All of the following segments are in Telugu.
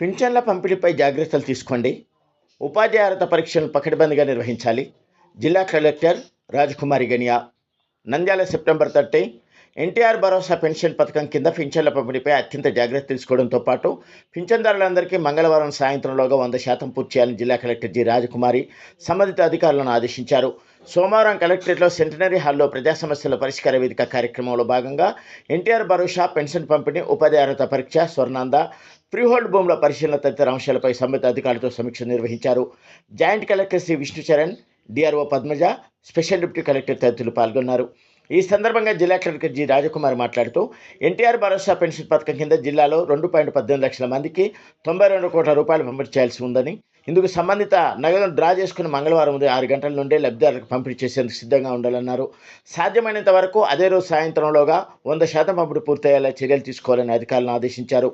పింఛన్ల పంపిణీపై జాగ్రత్తలు తీసుకోండి. ఉపాధి అర్హత పరీక్షలను పకడ్బందీగా నిర్వహించాలి. జిల్లా collector Rajakumari Ganiya. Nandyal September thirty NTR భరోసా పెన్షన్ పథకం కింద పింఛన్ల పంపిణీపై అత్యంత జాగ్రత్త తీసుకోవడంతో పాటు పింఛన్దారులందరికీ మంగళవారం సాయంత్రంలోగా వంద శాతం పూర్తి చేయాలని జిల్లా కలెక్టర్ జి రాజకుమారి సంబంధిత అధికారులను ఆదేశించారు. సోమవారం కలెక్టరేట్లో సెంటనరీ హాల్లో ప్రజా సమస్యల పరిష్కార వేదిక కార్యక్రమంలో భాగంగా ఎన్టీఆర్ భరోసా పెన్షన్ పంపిణీ ఉపాధి అర్హత పరీక్ష స్వర్ణాంద ఫ్రీహోల్డ్ భూముల పరిశీలన తదితర అంశాలపై సంబంధిత అధికారులతో సమీక్ష నిర్వహించారు. Joint collector Sri Vishnu Charan DRO Padmaja special deputy collector తదితరులు పాల్గొన్నారు. ఈ సందర్భంగా జిల్లా కలెక్టర్ జి రాజకుమార్ మాట్లాడుతూ ఎన్టీఆర్ భరోసా పెన్షన్ పథకం కింద జిల్లాలో రెండు పాయింట్ పద్దెనిమిది లక్షల మందికి తొంభై రెండు కోట్ల రూపాయలు పంపిణీ చేయాల్సి ఉందని ఇందుకు సంబంధిత నగదును డ్రా చేసుకుని మంగళవారం ఉదయం ఆరు గంటల నుండే లబ్ధిదారులకు పంపిణీ చేసేందుకు సిద్ధంగా ఉండాలన్నారు. సాధ్యమైనంత వరకు అదే రోజు సాయంత్రంలోగా వంద శాతం పంపిణీ పూర్తయ్యేలా చర్యలు తీసుకోవాలని అధికారులను ఆదేశించారు.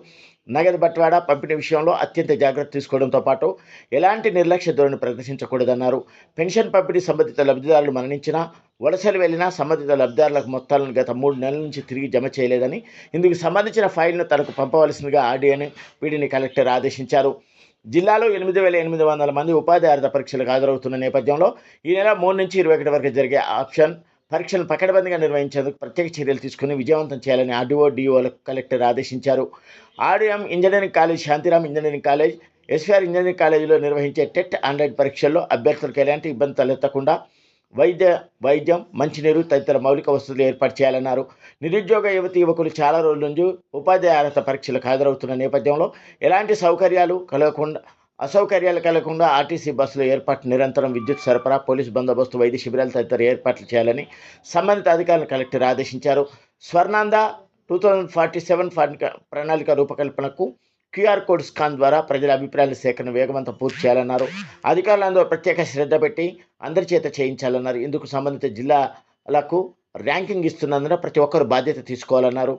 నగదు బట్వాడా పంపిణీ విషయంలో అత్యంత జాగ్రత్త తీసుకోవడంతో పాటు ఎలాంటి నిర్లక్ష్య ధోరణి ప్రదర్శించకూడదన్నారు. పెన్షన్ పంపిణీ సంబంధిత లబ్ధిదారులు మరణించినా వలసలు వెళ్ళినా సంబంధిత లబ్ధిదారులకు మొత్తాలను గత మూడు నెలల నుంచి తిరిగి జమ చేయలేదని ఇందుకు సంబంధించిన ఫైల్ను తనకు పంపవలసిందిగా ఆర్డీఏని వీడిని కలెక్టర్ ఆదేశించారు. జిల్లాలో ఎనిమిది వేల ఎనిమిది వందల మంది ఉపాధి అర్హత పరీక్షలకు హాజరవుతున్న నేపథ్యంలో ఈ నెల మూడు నుంచి ఇరవై ఒకటి వరకు జరిగే ఆప్షన్ పరీక్షలను పకడ్బందీగా నిర్వహించేందుకు ప్రత్యేక చర్యలు తీసుకుని విజయవంతం చేయాలని ఆర్డీఓ డిఓలకు కలెక్టర్ ఆదేశించారు. RDM engineering college Santhiram engineering college SVR engineering కాలేజీలో నిర్వహించే టెట్ ఆన్లైన్ పరీక్షల్లో అభ్యర్థులకు ఎలాంటి ఇబ్బంది తలెత్తకుండా వైద్య వైద్యం మంచినీరు తదితర మౌలిక వసతులు ఏర్పాటు చేయాలన్నారు. నిరుద్యోగ యువతి యువకులు చాలా రోజుల నుంచి ఉపాధి అర్హత పరీక్షలకు హాజరవుతున్న నేపథ్యంలో ఎలాంటి సౌకర్యాలు కలగకుండా అసౌకర్యాలు కలగకుండా ఆర్టీసీ బస్సుల ఏర్పాటు నిరంతరం విద్యుత్ సరఫరా పోలీసు బందోబస్తు వైద్య శిబిరాలు తదితర ఏర్పాట్లు చేయాలని సంబంధిత అధికారులను కలెక్టర్ ఆదేశించారు. Swarnandhra two thousand forty seven ప్రణాళిక రూపకల్పనకు క్యూఆర్ కోడ్ స్కాన్ ద్వారా ప్రజల అభిప్రాయాల సేకరణ వేగవంతం పూర్తి చేయాలన్నారు. అధికారులందరూ ప్రత్యేక శ్రద్ధ పెట్టి అందరి చేత చేయించాలన్నారు. ఇందుకు సంబంధిత జిల్లాలకు ర్యాంకింగ్ ఇస్తున్నందున ప్రతి ఒక్కరు బాధ్యత తీసుకోవాలన్నారు.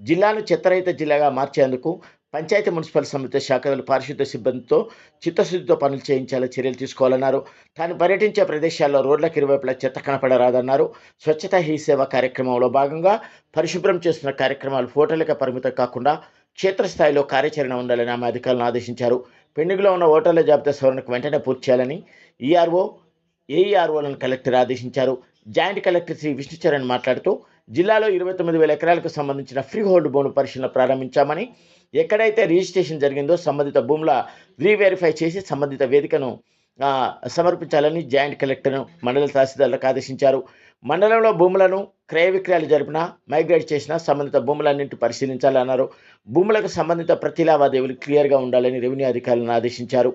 జిల్లాను చెత్తరహిత జిల్లాగా మార్చేందుకు పంచాయతీ మున్సిపల్ సంబంధిత శాఖలు పారిశుద్ధ్య సిబ్బందితో చిత్తశుద్ధితో పనులు చేయించాలని చర్యలు తీసుకోవాలన్నారు. తాను పర్యటించే ప్రదేశాల్లో రోడ్లకు ఇరువైపులా చెత్త కనపడరాదన్నారు. స్వచ్ఛత హీ సేవ కార్యక్రమంలో భాగంగా పరిశుభ్రం చేస్తున్న కార్యక్రమాలు ఫోటోలకే పరిమితం కాకుండా క్షేత్రస్థాయిలో కార్యాచరణ ఉండాలని ఆమె అధికారులను ఆదేశించారు. పెండింగ్లో ఉన్న ఓటర్ల జాబితా సవరణకు వెంటనే పూర్తి చేయాలని ఈఆర్ఓ ఏఈఆర్ఓలను కలెక్టర్ ఆదేశించారు. జాయింట్ కలెక్టర్ శ్రీ విష్ణుచరణ్ మాట్లాడుతూ జిల్లాలో ఇరవై తొమ్మిది వేల ఎకరాలకు సంబంధించిన ఫ్రీ హోల్డ్ భూముల పరిశీలన ప్రారంభించామని ఎక్కడైతే రిజిస్ట్రేషన్ జరిగిందో సంబంధిత భూముల రీవెరిఫై చేసి సంబంధిత వేదికను సమర్పించాలని జాయింట్ కలెక్టర్ను మండల తహసీల్దార్లకు ఆదేశించారు. మండలంలో భూములను క్రయ విక్రయాలు జరిపినా మైగ్రేట్ చేసినా సంబంధిత భూములన్నింటి పరిశీలించాలన్నారు. భూములకు సంబంధిత ప్రతి లావాదేవీలు క్లియర్గా ఉండాలని రెవెన్యూ అధికారులను ఆదేశించారు.